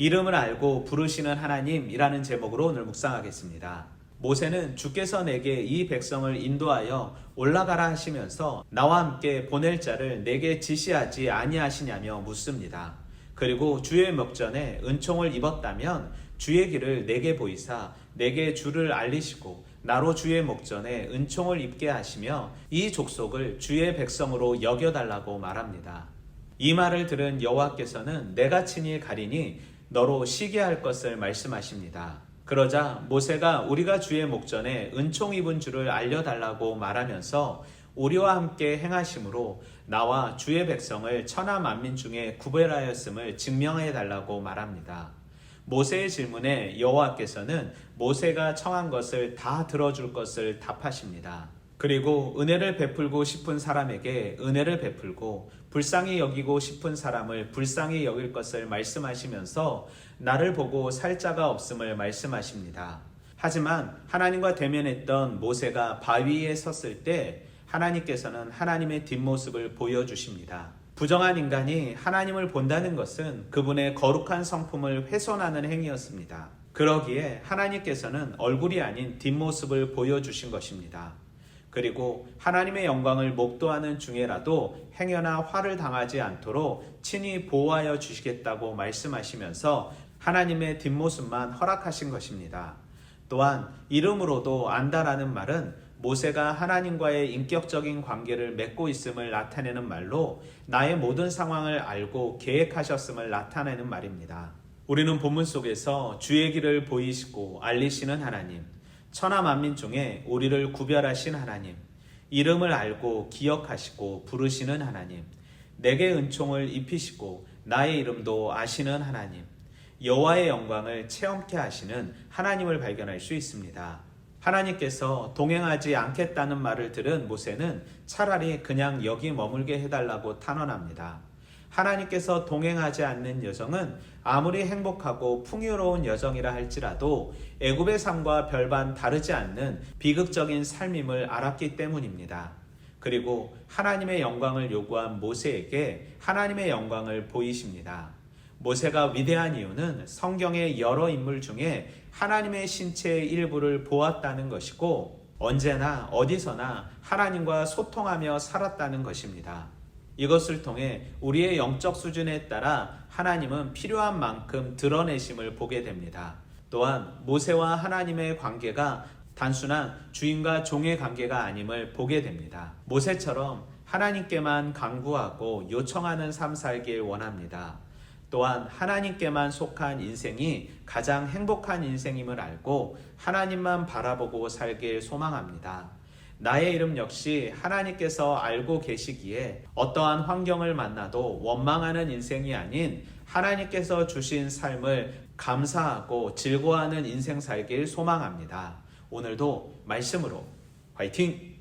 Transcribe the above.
이름을 알고 부르시는 하나님이라는 제목으로 오늘 묵상하겠습니다. 모세는 주께서 내게 이 백성을 인도하여 올라가라 하시면서 나와 함께 보낼 자를 내게 지시하지 아니하시냐며 묻습니다. 그리고 주의 먹전에 은총을 입었다면 주의 길을 내게 보이사 내게 주를 알리시고 나로 주의 목전에 은총을 입게 하시며 이 족속을 주의 백성으로 여겨달라고 말합니다. 이 말을 들은 여호와께서는 내가 친히 가리니 너로 쉬게 할 것을 말씀하십니다. 그러자 모세가 우리가 주의 목전에 은총 입은 줄을 알려달라고 말하면서 우리와 함께 행하심으로 나와 주의 백성을 천하 만민 중에 구별하였음을 증명해 달라고 말합니다. 모세의 질문에 여호와께서는 모세가 청한 것을 다 들어줄 것을 답하십니다. 그리고 은혜를 베풀고 싶은 사람에게 은혜를 베풀고 불쌍히 여기고 싶은 사람을 불쌍히 여길 것을 말씀하시면서 나를 보고 살 자가 없음을 말씀하십니다. 하지만 하나님과 대면했던 모세가 바위에 섰을 때 하나님께서는 하나님의 뒷모습을 보여주십니다. 부정한 인간이 하나님을 본다는 것은 그분의 거룩한 성품을 훼손하는 행위였습니다. 그러기에 하나님께서는 얼굴이 아닌 뒷모습을 보여주신 것입니다. 그리고 하나님의 영광을 목도하는 중에라도 행여나 화를 당하지 않도록 친히 보호하여 주시겠다고 말씀하시면서 하나님의 뒷모습만 허락하신 것입니다. 또한 이름으로도 안다라는 말은 모세가 하나님과의 인격적인 관계를 맺고 있음을 나타내는 말로 나의 모든 상황을 알고 계획하셨음을 나타내는 말입니다. 우리는 본문 속에서 주의 길을 보이시고 알리시는 하나님, 천하 만민 중에 우리를 구별하신 하나님, 이름을 알고 기억하시고 부르시는 하나님, 내게 은총을 입히시고 나의 이름도 아시는 하나님, 여호와의 영광을 체험케 하시는 하나님을 발견할 수 있습니다. 하나님께서 동행하지 않겠다는 말을 들은 모세는 차라리 그냥 여기 머물게 해달라고 탄원합니다. 하나님께서 동행하지 않는 여정은 아무리 행복하고 풍요로운 여정이라 할지라도 애굽의 삶과 별반 다르지 않는 비극적인 삶임을 알았기 때문입니다. 그리고 하나님의 영광을 요구한 모세에게 하나님의 영광을 보이십니다. 모세가 위대한 이유는 성경의 여러 인물 중에 하나님의 신체의 일부를 보았다는 것이고 언제나 어디서나 하나님과 소통하며 살았다는 것입니다. 이것을 통해 우리의 영적 수준에 따라 하나님은 필요한 만큼 드러내심을 보게 됩니다. 또한 모세와 하나님의 관계가 단순한 주인과 종의 관계가 아님을 보게 됩니다. 모세처럼 하나님께만 강구하고 요청하는 삶 살길 원합니다. 또한 하나님께만 속한 인생이 가장 행복한 인생임을 알고 하나님만 바라보고 살길 소망합니다. 나의 이름 역시 하나님께서 알고 계시기에 어떠한 환경을 만나도 원망하는 인생이 아닌 하나님께서 주신 삶을 감사하고 즐거워하는 인생 살길 소망합니다. 오늘도 말씀으로 화이팅!